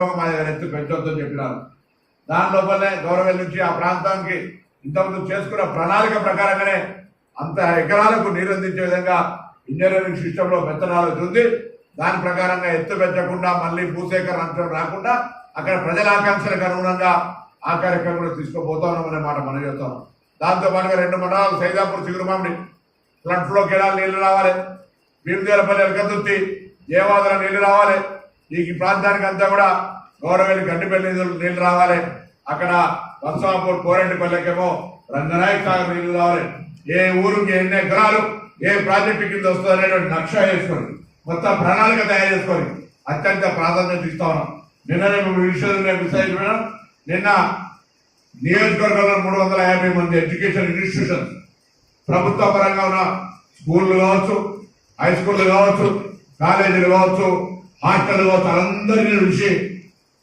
ఎత్తు పెంచొద్దని చెప్పినారు. దాని లోపలనే గౌరవం నుంచి ఆ ప్రాంతానికి ఇంతకుముందు చేసుకున్న ప్రణాళిక ప్రకారంగానే అంత ఎకరాలకు నీరు అందించే విధంగా ఇంజనీరింగ్ సిస్టంలో పెత్తనాలు ఉంది దాని ప్రకారంగా ఎత్తు పెంచకుండా మళ్ళీ భూసేకరణ అంశం రాకుండా అక్కడ ప్రజల ఆకాంక్షలకు అనుగుణంగా ఆ కార్యక్రమంలో తీసుకుపోతాం అనే మాట మనం చెప్తాం దాంతో పాటుగా రెండు మండలాలు Saidapur Chigurumamidi flood flow canal నీళ్ళు రావాలి? భీమదేలపల్లి ఎలకతుర్తి దేవాదుల నీళ్ళు రావాలి? ఈ ప్రాంతానికి అంతా కూడా గౌరవేలి గడ్డిపల్లి నీళ్ళు రావాలి. అక్కడ బన్సాపూర్ కోరెంటిపల్లికేమో రంగనాయక్ సాగర్ నీళ్ళు రావాలి. ఏ ఊరికి ఎన్ని ఎకరాలు ఏ ప్రాజెక్టు కింద వస్తుంది అనేటువంటి నక్ష వేసుకొని మొత్తం ప్రణాళిక తయారు చేసుకొని అత్యంత ప్రాధాన్యత ఇస్తా ఉన్నాం. నిన్న నేను విషయం విషయం నిన్న నియోజకవర్గంలో మూడు వందల యాభై మంది ఎడ్యుకేషన్ ఇన్స్టిట్యూషన్స్ ప్రభుత్వ పరంగా ఉన్న స్కూళ్ళు కావచ్చు హై స్కూళ్ళు కావచ్చు కాలేజీలు కావచ్చు హాస్టల్ కావచ్చు అందరినీ పిలిచి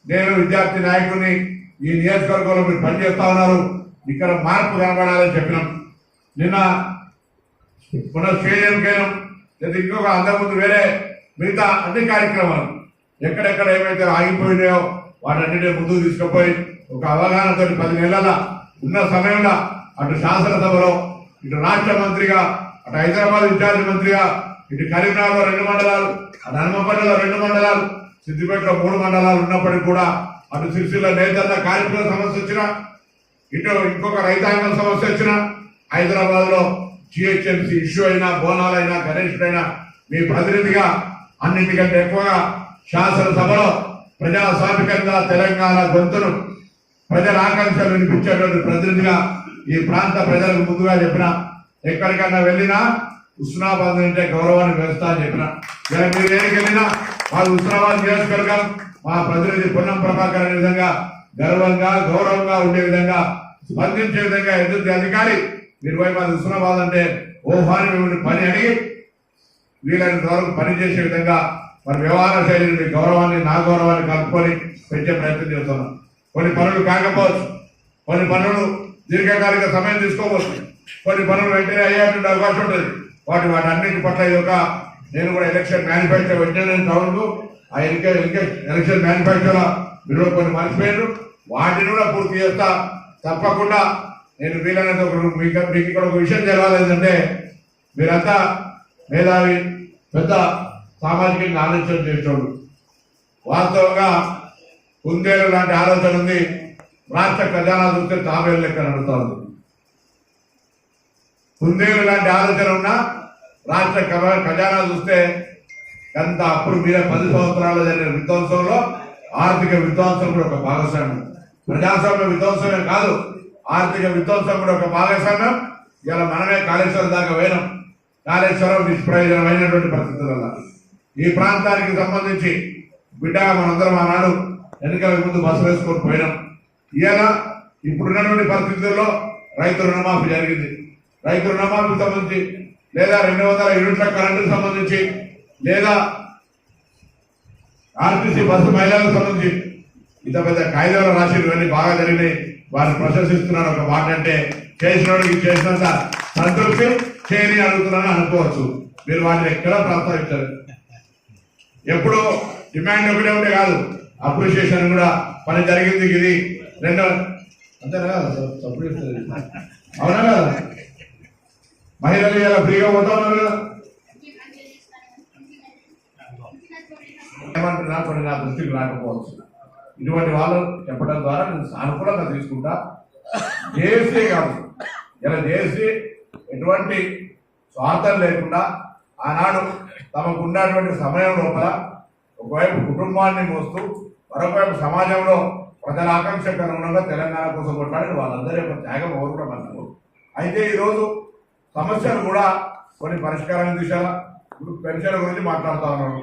నేను విద్యార్థి నాయకుడిని ఈ నియోజకవర్గంలో మీరు పనిచేస్తా ఉన్నారు. ఇక్కడ మార్పు కనబడాలని చెప్పినాం. నిన్న మన స్టేడియంకి వెళ్ళాం లేదా ఇంకొక అంతకుముందు వేరే మిగతా అన్ని కార్యక్రమాలు ఎక్కడెక్కడ ఏమైతే ఆగిపోయినాయో వాటన్నిటిని ముందుకు తీసుకుపోయి ఒక అవగాహనతో పది నెలల ఉన్న సమయంలో అటు శాసనసభలో ఇటు రాష్ట్ర మంత్రిగా అటు హైదరాబాద్ ఇన్ఛార్జ్ మంత్రిగా ఇటు కరీంనగర్లో రెండు మండలాలు అటు రెండు మండలాలు సిద్దిపేటలో మూడు మండలాలు ఉన్నప్పటికీ కూడా అటు సిరిసిల్ల నేతన్న కార్మికుల సమస్య వచ్చినా ఇటు ఇంకొక రైతాంగం సమస్య వచ్చినా హైదరాబాద్లో జిహెచ్ఎంసీ ఇష్యూ అయినా బోనాలైనా గణేష్ అయినా మీ ప్రతినిధిగా అన్నింటికంటే ఎక్కువగా శాసనసభలో ప్రజాస్వామికంగా తెలంగాణ గొంతును ప్రజల ఆకాంక్షలు వినిపించేటువంటి ప్రతినిధిగా ఈ ప్రాంత ప్రజలకు ముందుగా చెప్పిన ఎక్కడికన్నా వెళ్ళినా ఉస్నాబాద్ అంటే గౌరవాన్ని వేస్తా అని చెప్పిన. ఇలా మీరు ఏడికి వెళ్ళినా మా ఉస్నాబాద్ నియోజకవర్గం మా ప్రతినిధి పొన్నం ప్రభాకర్ అనే విధంగా గర్వంగా గౌరవంగా ఉండే విధంగా స్పందించే విధంగా ఎదుటి అధికారి మీరు పోయి మాది ఉస్నాబాద్ అంటే ఓహాని మిమ్మల్ని పని అని వీలైనంత వరకు పనిచేసే విధంగా మరి వ్యవహార శైలిని మీ గౌరవాన్ని నా గౌరవాన్ని కలుపుకొని పెంచే ప్రయత్నం చేస్తున్నాం. కొన్ని పనులు కాకపోవచ్చు. కొన్ని పనులు దీర్ఘకాలిక సమయం తీసుకోవచ్చు. కొన్ని పనులు వెంటనే అయ్యేటువంటి అవకాశం ఉంటుంది. వాటి వాటి అన్నింటి పట్ల ఇది ఒక నేను కూడా ఎలక్షన్ మ్యానుఫ్యాక్చర్ వెంటనే టౌన్కు ఆ ఎన్నిక ఎలక్షన్ మ్యానుఫ్యాక్చర్ మీరు కొన్ని మర్చిపోయారు వాటిని కూడా పూర్తి చేస్తా. తప్పకుండా నేను వీలైనంత ఒక మీకు మీకు ఇక్కడ ఒక విషయం తెలవాలేదంటే ఏంటంటే మీరంతా మేధావి పెద్ద సామాజికంగా ఆలోచన చేసేవాడు వాస్తవంగా కుందేలు లాంటి ఆలోచన ఉంది. రాష్ట్ర ఖజానా చూస్తే తాబేలు లెక్క నడుతా ఉంది. కుందేలు లాంటి ఆలోచన ఉన్నా రాష్ట్ర ఖజానా చూస్తే ఎంత అప్పుడు మీరే పది సంవత్సరాలు జరిగిన విధ్వంసంలో ఆర్థిక విధ్వంసం కూడా ఒక భాగస్వామ్యం. ప్రజాస్వామ్య విధ్వంసమే కాదు ఆర్థిక విధ్వంసం కూడా ఒక భాగస్వామ్యం. ఇలా మనమే కాళేశ్వరం దాకా పోయినాం. కాళేశ్వరం నిష్ప్రయోజనమైనటువంటి పరిస్థితుల ఈ ప్రాంతానికి సంబంధించి బిడ్డగా మనందరం ఆనాడు ఎన్నికల ముందు బస్సు వేసుకొని పోయినాం. ఈయన ఇప్పుడున్నటువంటి పరిస్థితుల్లో రైతు రుణమాఫీ జరిగింది. రైతు రుణమాఫీకి సంబంధించి లేదా రెండు వందల యూనిట్ల కరెంటుకు సంబంధించి లేదా ఆర్టీసీ బస్సు మహిళలకు సంబంధించి ఇంత పెద్ద కాయిదాలు రాసి ఇవన్నీ బాగా జరిగినాయి. వారిని ప్రశంసిస్తున్నాను. ఒక మాట అంటే చేసినోడికి చేసినంత సంతృప్తి చేయని అడుగుతున్నాను అనుకోవచ్చు. మీరు వాటిని ఎక్కడ ప్రస్తావించారు ఎప్పుడు డిమాండ్ ఒకటే ఉంటే కాదు అప్రిషియేషన్ కూడా పని జరిగింది ఇది రెండో అంతేనా? కదా. అవునా కదా? మహిళలు ఇలా ఫ్రీగా పోతా ఉన్నారు కదా? ఏమంటున్నా? కొన్ని నా దృష్టికి రాకపోవచ్చు. ఇటువంటి వాళ్ళు చెప్పడం ద్వారా నేను సానుకూలంగా తీసుకుంటా. జేఏసీ కాదు. ఇలా జేఏసీ ఎటువంటి స్వార్థం లేకుండా ఆనాడు తమకు ఉన్నటువంటి సమయం లోపల ఒకవైపు కుటుంబాన్ని మోస్తూ మరొకవైపు సమాజంలో ప్రజల ఆకాంక్షకు అనుగుణంగా తెలంగాణ కోసం కొట్లాడి వాళ్ళందరూ యొక్క త్యాగం ఓర్వడం అయితే ఈరోజు సమస్యలు కూడా కొన్ని పరిష్కారం దిశగా ఇప్పుడు పెన్షన్ గురించి మాట్లాడుతా ఉన్నాను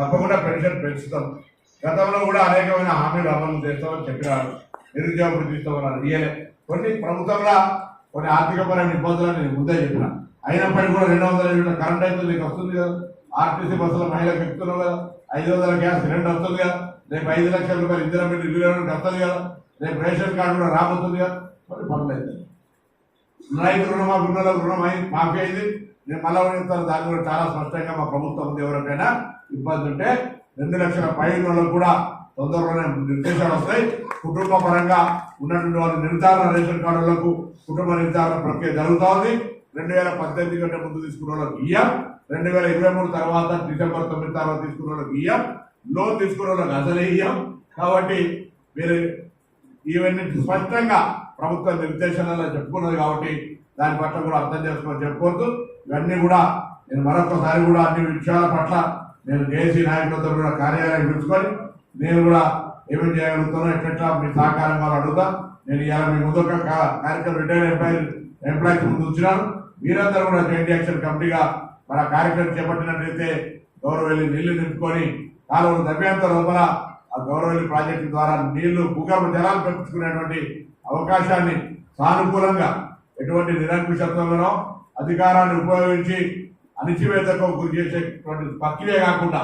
తప్పకుండా పెన్షన్ పెంచుతాం. గతంలో కూడా అనేకమైన హామీలు అమలు చేస్తామని చెప్పినారు. నిరుద్యోగ వృద్ధి ఇయలే. కొన్ని ప్రభుత్వంలో కొన్ని ఆర్థికపరమైన ఇబ్బందులు నేను ముందే చెప్పిన. అయినప్పటికీ కూడా రెండు వందల యూనిట్ల కరెంట్ అయితే నీకు వస్తుంది కదా. ఆర్టీసీ బస్సుల మహిళలకు ఎక్కుతున్నావు కదా. ఐదు వందల గ్యాస్ సిలిండర్ వస్తుంది కదా. రేపు ఐదు లక్షల రూపాయలు ఇందిరా పెట్టి ఇల్లు వస్తుంది కదా. రేపు రేషన్ కార్డు కూడా రాబోతుంది కదా. కొన్ని పనులు రైతు రుణమాఫీ ఉన్న వాళ్ళకి రుణం అయింది మాఫీ అయింది నేను మళ్ళా చెప్తాను దాని కూడా చాలా స్పష్టంగా మా ప్రభుత్వం ఉంది ఎవరికైనా ఇబ్బంది ఉంటే రెండు లక్షల పైన వాళ్ళకు కూడా తొందరలోనే నిర్దేశాలు వస్తాయి. కుటుంబ పరంగా ఉన్నటువంటి వాళ్ళ నిర్ధారణ రేషన్ కార్డులకు కుటుంబ నిర్ధారణ ప్రక్రియ జరుగుతూ ఉంది. రెండు వేల పద్దెనిమిది కంటే ముందు తీసుకున్న వాళ్ళకి ఇయ్యం. రెండు వేల ఇరవై మూడు తర్వాత డిసెంబర్ తొమ్మిది తర్వాత తీసుకున్న వాళ్ళకి ఇయ్యం. లోన్ తీసుకున్న వాళ్ళకి అసలే ఇయ్యం. కాబట్టి మీరు ఇవన్నీ స్పష్టంగా ప్రభుత్వ నిర్దేశనాలు చెప్పుకున్నది కాబట్టి దాని పట్ల కూడా అర్థం చేసుకొని చెప్పుకోవద్దు. ఇవన్నీ కూడా నేను మరొకసారి కూడా అన్ని విషయాల పట్ల నేను జేసీ నాయకులతో కూడా కార్యాలయం పిలుచుకొని నేను కూడా ఏమేమి చేయగలుగుతానో ఎట్లా మీ సహకారం వాళ్ళు అడుగుతా నేను ఇవాళ మీ ముందు ఒక కార్యక్రమం రిటైర్ ఎంప్లాయీ ఎంప్లాయీస్ ముందు వచ్చినాను. మీరందరూ కూడా జాయింట్ యాక్షన్ కమిటీగా మన కార్యక్రమం చేపట్టినట్లయితే గౌరవెల్లి నీళ్ళు నింపుకొని కాలువలు దవ్యాంత లోపల ఆ గౌరవెల్లి ప్రాజెక్టు ద్వారా నీళ్ళు భూగర్భ జలాలు పెంచుకునేటువంటి అవకాశాన్ని సానుకూలంగా ఎటువంటి నిరంకుశత్వంలో అధికారాన్ని ఉపయోగించి అణిచివేతకు గురి చేసేటువంటి ప్రక్రియ కాకుండా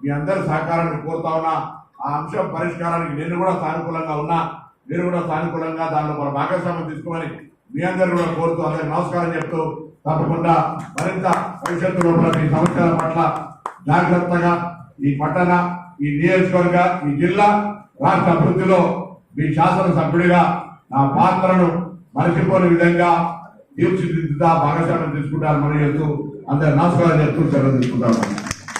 మీ అందరి సహకారాన్ని కోరుతా ఉన్నా ఆ అంశం పరిష్కారానికి నేను కూడా సానుకూలంగా ఉన్నా మీరు కూడా సానుకూలంగా దానిలో మన భాగస్వామ్యం తీసుకోమని మీ అందరు కూడా కోరుతూ అందరికి నమస్కారం చెప్తూ తప్పకుండా మరింత భవిష్యత్తులో ఉన్న మీ సమస్యల పట్ల జాగ్రత్తగా ఈ పట్టణ ఈ నియోజకవర్గ ఈ జిల్లా రాష్ట్ర అభివృద్ధిలో మీ శాసనసభ్యుడిగా నా పాత్రను మరచిపోని విధంగా తీర్చిదిద్దుతా భాగస్వామ్యం తీసుకుంటారు మరియు అందరు నమస్కారం చెప్తూ సెలవు తీసుకుంటాను